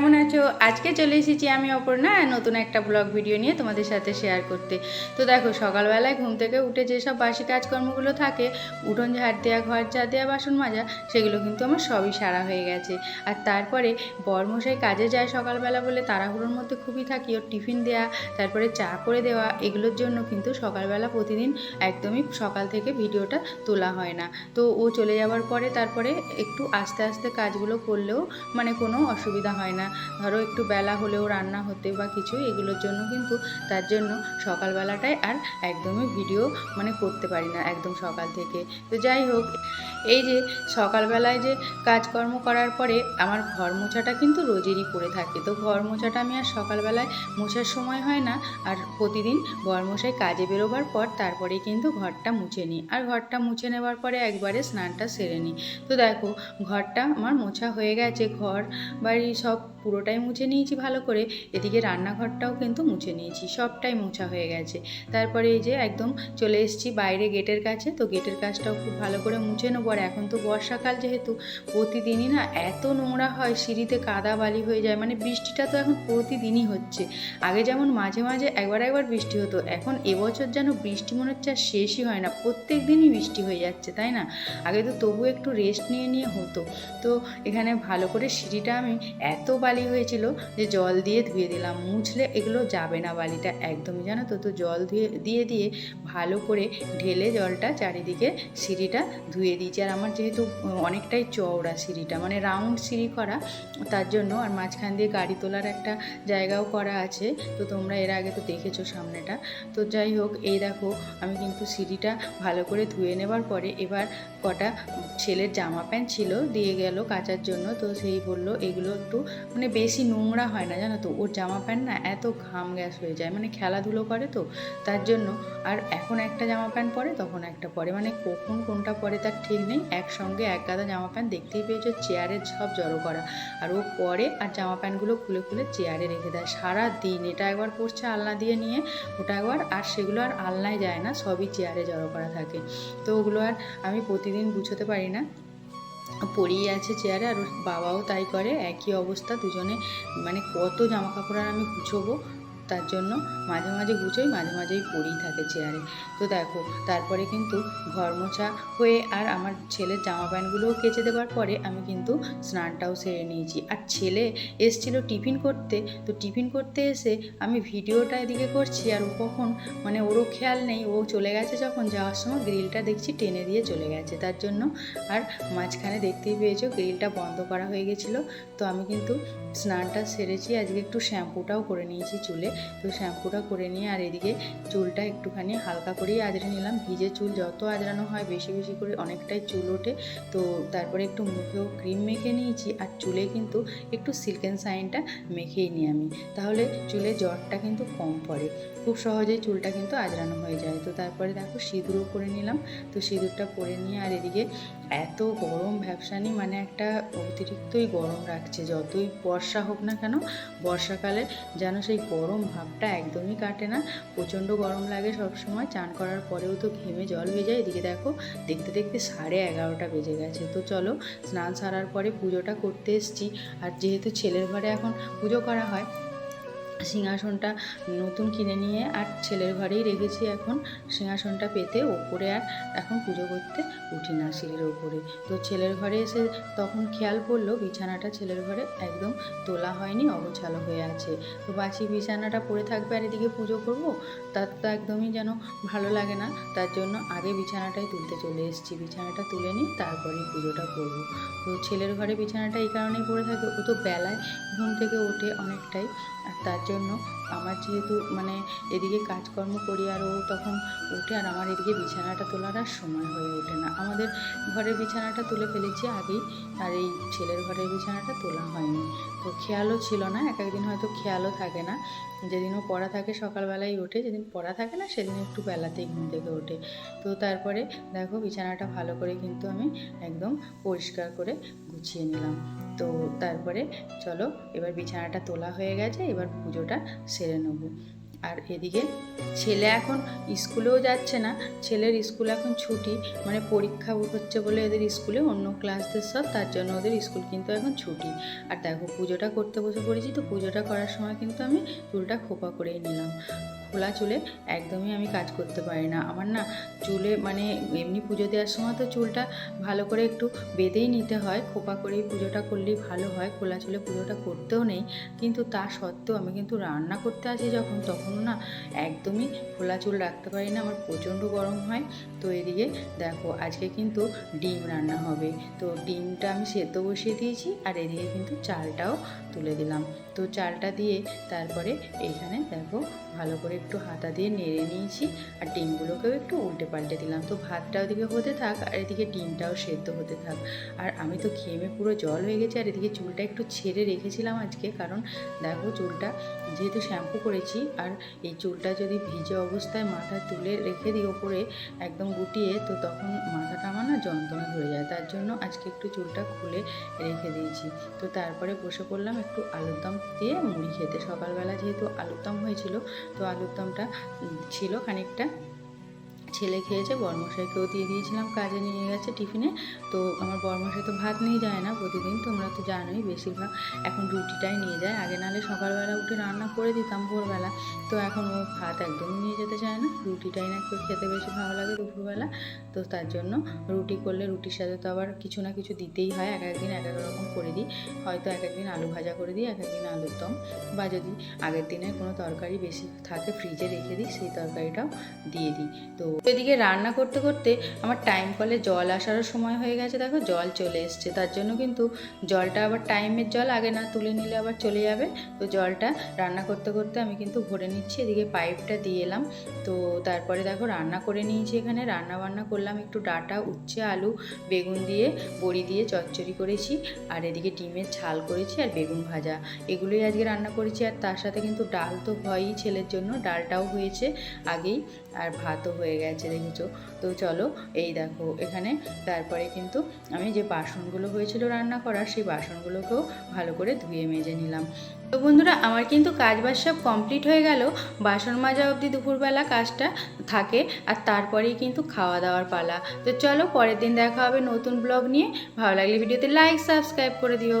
কেমন আছো? আজকে চলে এসেছি আমি অপর্ণা, নতুন একটা ব্লগ ভিডিও নিয়ে তোমাদের সাথে শেয়ার করতে। তো দেখো, সকালবেলায় ঘুম থেকে উঠে যেসব বাসি কাজকর্মগুলো থাকে, উঠোন ঝাড় দেওয়া ঘর ঝাড় দেওয়া বাসন মাজা, সেগুলো কিন্তু আমার সবই সারা হয়ে গেছে। আর তারপরে বরমশাই কাজে যায় সকালবেলা বলে তাড়াহুড়োর মধ্যে খুবই থাকি। ওর টিফিন দেওয়া তারপরে চা করে দেওয়া, এগুলোর জন্য কিন্তু সকালবেলা প্রতিদিন একদমই সকাল থেকে ভিডিওটা তোলা হয় না। তো ও চলে যাওয়ার পরে তারপরে একটু আস্তে আস্তে কাজগুলো করলেও মানে কোনো অসুবিধা হয় না। ধরো একটু বেলা হলেও রান্না হতে বা কিছু এগুলোর জন্য কিন্তু তার জন্য সকালবেলাটায় আর একদমই ভিডিও মানে করতে পারি না একদম সকাল থেকে। তো যাই হোক, এই যে সকালবেলায় যে কাজকর্ম করার পরে আমার ঘর মোছাটা কিন্তু রোজেরই পড়ে থাকে। তো ঘর মোছাটা আমি আর সকালবেলায় মোছার সময় হয় না, আর প্রতিদিন ঘর বরমশাই কাজে বেরোবার পর তারপরে কিন্তু ঘরটা মুছে নিই। আর ঘরটা মুছে নেবার পরে একবারে স্নানটা সেরে নিই। তো দেখো, ঘরটা আমার মোছা হয়ে গেছে, ঘর বাড়ি সব পুরোটাই মুছে নিয়েছি ভালো করে। এদিকে রান্নাঘরটাও কিন্তু মুছে নিয়েছি, সবটাই মোছা হয়ে গেছে। তারপরে এই যে একদম চলে এসেছি বাইরে গেটের কাছে, তো গেটের কাজটাও খুব ভালো করে মুছে নেব। আর এখন তো বর্ষাকাল যেহেতু, প্রতিদিনই না এত নোংরা হয়, সিঁড়িতে কাদা বালি হয়ে যায় মানে বৃষ্টিটা তো এখন প্রতিদিনই হচ্ছে। আগে যেমন মাঝে মাঝে একবার একবার বৃষ্টি হতো, এখন এবছর যেন বৃষ্টি মনে হচ্ছে আর শেষই হয় না প্রত্যেক দিনই বৃষ্টি হয়ে যাচ্ছে, তাই না? আগে তো তবু একটু রেস্ট নিয়ে নিয়ে হতো। তো এখানে ভালো করে সিঁড়িটা আমি এত বালি হয়েছিল যে জল দিয়ে ধুয়ে দিলাম, মুছলে এগুলো যাবে না বালিটা একদমই, জানো তো? তো জল ধুয়ে, দিয়ে দিয়ে ভালো করে ঢেলে জলটা চারিদিকে সিঁড়িটা ধুয়ে দিয়েছি। আর আমার যেহেতু অনেকটাই চওড়া সিঁড়িটা মানে রাউন্ড সিঁড়ি করা, তার জন্য আর মাঝখান দিয়ে গাড়ি তোলার একটা জায়গাও করা আছে। তো তোমরা এর আগে তো দেখেছ সামনেটা। তো যাই হোক, এই দেখো, আমি কিন্তু সিঁড়িটা ভালো করে ধুয়ে নেবার পরে এবার কটা ছেলের জামা প্যান্ট ছিল, দিয়ে গেল কাচার জন্য। তো সেই বলল, এগুলো একটু মানে বেশি নোংরা হয় না, জানো তো? ওর জামা প্যান্ট না এত ঘাম গ্যাস হয়ে যায় মানে খেলাধুলো করে তো, তার জন্য। আর এখন একটা জামা প্যান্ট পরে, তখন একটা পরে। মানে কখন কোনটা পরে তার ঠিক নেই। একসঙ্গে এক গাদা জামা প্যান্ট দেখতেই পেয়েছ চেয়ারের সব জড়ো করা। আর ও পরে আর জামা প্যান্টগুলো খুলে খুলে চেয়ারে রেখে দেয়। সারা দিন এটা একবার পরছে আলনা দিয়ে নিয়ে, ওটা একবার, আর সেগুলো আর আলনায় যায় না, সবই চেয়ারে জড়ো করা থাকে। তো ওগুলো আর আমি প্রতিদিন গুছোতে পারি না। পড়েই আছে চেয়ারে আর ওর বাবাও তাই করে, একই অবস্থা দুজনে। মানে কত জামা কাপড় আর আমি গুছোবো তার জন্য মাঝে মাঝে গুছোই মাঝে মাঝেই পড়েই থাকে চেয়ারে। তো দেখো, তারপরে কিন্তু ঘর মোছা হয়ে আর আমার ছেলের জামা প্যান্টগুলোও কেচে দেওয়ার পরে আমি কিন্তু স্নানটাও সেরে নিয়েছি। আর ছেলে এসছিল টিফিন করতে, তো টিফিন করতে এসে আমি ভিডিওটা এদিকে করছি আর ও কখন মানে ওরও খেয়াল নেই, ও চলে গেছে যখন, যাওয়ার সময় গ্রিলটা দেখছি টেনে দিয়ে চলে গেছে। তার জন্য আর মাঝখানে দেখতেই পেয়েছ গ্রিলটা বন্ধ করা হয়ে গেছিল, তো আমি কিন্তু স্নানটা সেরেছি। আজকে একটু শ্যাম্পুটাও করে নিয়েছি চুলে। তো শ্যাম্পুটা করে নিয়ে আর এদিকে চুলটা একটুখানি হালকা করেই আজরে নিলাম। ভিজে চুল যত আজরানো হয় বেশি বেশি করে অনেকটাই চুল ওঠে। তো তারপরে একটু মুখেও ক্রিম মেখে নিয়েছি আর চুলে কিন্তু একটু সিল্কেন সাইনটা মেখেই নিই আমি। তাহলে চুলে জ্বরটা কিন্তু কম পড়ে। খুব সহজেই চুলটা কিন্তু আজরানো হয়ে যায়। তো তারপরে দেখো সিঁদুরও করে নিলাম। তো সিঁদুরটা পরে নিয়ে আর এদিকে এত গরম ভ্যাবসানি মানে একটা অতিরিক্তই গরম রাখছে। যতই বর্ষা হোক না কেন, বর্ষাকালে যেন সেই গরম ভাবটা একদমই কাটে না। প্রচণ্ড গরম লাগে সব সময় চান করার পরেও তো ঘেমে জল হয়ে যায় এদিকে দেখো, দেখতে দেখতে সাড়ে এগারোটা বেজে গেছে। তো চলো, স্নান সারার পরে পুজোটা করতে এসছি। আর যেহেতু ছেলের ঘরে এখন পুজো করা হয় সিংহাসনটা নতুন কিনে নিয়ে আর ছেলের ঘরেই রেখেছি এখন। সিংহাসনটা পেতে ওপরে আর এখন পুজো করতে উঠি না সিঁড়ির ওপরে। তো ছেলের ঘরে এসে তখন খেয়াল পড়ল, বিছানাটা ছেলের ঘরে একদম তোলা হয়নি, অগোছালো হয়ে আছে। তো বাসি বিছানাটা পড়ে থাকবে আর এদিকে পুজো করব? তার তো একদমই যেন ভালো লাগে না। তার জন্য আগে বিছানাটাই তুলতে চলে এসেছি। বিছানাটা তুলে নিই তারপরেই পুজোটা করব। তো ছেলের ঘরে বিছানাটা এই কারণেই পড়ে থাকে ও তো বেলায় ঘুম থেকে ওঠে অনেকটাই। আর তার জন্য। আমার যেহেতু মানে এদিকে কাজকর্ম করি আর ও তখন উঠে আর আমার এদিকে বিছানাটা তোলার আর সময় হয়ে ওঠে না। আমাদের ঘরের বিছানাটা তুলে ফেলেছি আগেই, আর এই ছেলের ঘরের বিছানাটা তোলা হয়নি। তো খেয়ালও ছিল না, এক একদিন হয়তো খেয়ালও থাকে না। যেদিনও পড়া থাকে সকালবেলায় ওঠে, যেদিন পড়া থাকে না সেদিন একটু বেলাতেই ঘুম থেকে ওঠে। তো তারপরে দেখো বিছানাটা ভালো করে কিন্তু আমি একদম পরিষ্কার করে গুছিয়ে নিলাম। তো তারপরে চলো, এবার বিছানাটা তোলা হয়ে গেছে, এবার পুজোটা সেরে নেব। আর এদিকে ছেলে এখন স্কুলেও যাচ্ছে না, ছেলের স্কুল এখন ছুটি মানে পরীক্ষা হচ্ছে বলে এদের স্কুলে অন্য ক্লাসদের সব, তার জন্য ওদের স্কুল কিন্তু এখন ছুটি। আর দেখো, পুজোটা করতে বসে পড়েছি, তো পুজোটা করার সময় কিন্তু আমি চুলটা খোপা করেই নিলাম। খোলা চুলে একদমই আমি কাজ করতে পারি না। আমার না চুলে মানে এমনি পুজো দেওয়ার সময় তো চুলটা ভালো করে একটু বেঁধেই নিতে হয়, খোপা করেই পুজোটা করলেই ভালো হয়, খোলা চুলে পুজোটা করতেও নেই। কিন্তু তা সত্ত্বেও আমি কিন্তু রান্না করতে আসি যখন, তখন না একদমই খোলা চুল রাখতে পারি না, আমার প্রচণ্ড গরম হয়। তো এদিকে দেখো, আজকে কিন্তু ডিম রান্না হবে। তো ডিমটা আমি সেদ্ধ বসিয়ে দিয়েছি আর এদিকে কিন্তু চালটাও তুলে দিলাম। তো চালটা দিয়ে তারপরে এইখানে দেখো ভালো করে একটু হাতা দিয়ে নেড়ে নিয়েছি আর ডিমগুলোকেও একটু উল্টে পাল্টে দিলাম। তো ভাতটা ওদিকে হতে থাক আর এদিকে ডিমটাও সেদ্ধ হতে থাক। আর আমি তো ঘেমে পুরো জল হয়ে গেছে আর এদিকে চুলটা একটু ছেড়ে রেখেছিলাম আজকে কারণ দেখো চুলটা যেহেতু শ্যাম্পু করেছি আর এই চুলটা যদি ভিজে অবস্থায় মাথা তুলে রেখে দিই ওপরে একদম গুটিয়ে তো তখন মাথাটা আমার না যন্ত্রণা ধরে যায়। তার জন্য আজকে একটু চুলটা খুলে রেখে দিয়েছি। তো তারপরে বসে পড়লাম একটু আলুর দম দিয়ে মুড়ি খেতে। সকালবেলা যেহেতু আলুর দম হয়েছিল তো আলুর দমটা ছিল খানিকটা। ছেলে খেয়েছে, বর্মশাইকেও দিয়ে দিয়েছিলাম, কাজে নিয়ে গেছে টিফিনে। তো আমার বর্মশাই তো ভাত নিয়ে যায় না প্রতিদিন, তোমরা তো জানোই বেশিরভাগ, এখন রুটিটাই নিয়ে যায়। আগে নাহলে সকালবেলা উঠে রান্না করে দিতাম ভোরবেলা, তো এখন ও ভাত একদমই নিয়ে যেতে চায় না। রুটিটাই না একটু খেতে বেশি ভালো লাগে দুপুরবেলা, তো তার জন্য রুটি করলে রুটির সাথে তো আবার কিছু না কিছু দিতেই হয়, এক একদিন এক এক রকম করে দিই। হয়তো এক একদিন আলু ভাজা করে দিই, এক একদিন আলুর দম বা যদি আগের দিনের কোনো তরকারি বেশি থাকে ফ্রিজে রেখে দিই, সেই তরকারিটাও দিয়ে দিই। তো এদিকে রান্না করতে করতে আমার টাইম কলে জল আসারও সময় হয়ে গেছে। দেখো, জল চলে এসছে। তার জন্য কিন্তু জলটা আবার টাইমের জল, আগে না তুলে নিলে আবার চলে যাবে। তো জলটা রান্না করতে করতে আমি কিন্তু ভরে নিচ্ছি। এদিকে পাইপটা দিয়ে এলাম। তো তারপরে দেখো, রান্না করে নিয়েছি এখানে। রান্না বান্না করলাম একটু ডাটা, উচ্ছে, আলু, বেগুন দিয়ে, বড়ি দিয়ে চচ্চড়ি করেছি। আর এদিকে ডিমের ঝাল করেছি আর বেগুন ভাজা। এগুলোই আজকে রান্না করেছি। আর তার সাথে কিন্তু ডাল তো হয়ই ছেলের জন্য। ডালটাও হয়েছে আগেই। আর ভাতও হয়ে গেছে। দেখেছ? তো চলো, এই দেখো, এখানে তারপরে কিন্তু আমি যে বাসনগুলো হয়েছিল রান্না করার, সেই বাসনগুলোকেও ভালো করে ধুয়ে মেজে নিলাম। তো বন্ধুরা, আমার কিন্তু কাজ বাজ সব কমপ্লিট হয়ে গেল। বাসন মাজা অবধি দুপুরবেলা কাজটা থাকে, আর তারপরেই কিন্তু খাওয়া দাওয়ার পালা। তো চলো, পরের দিন দেখা হবে নতুন ব্লগ নিয়ে। ভালো লাগলে ভিডিওতে লাইক সাবস্ক্রাইব করে দিও।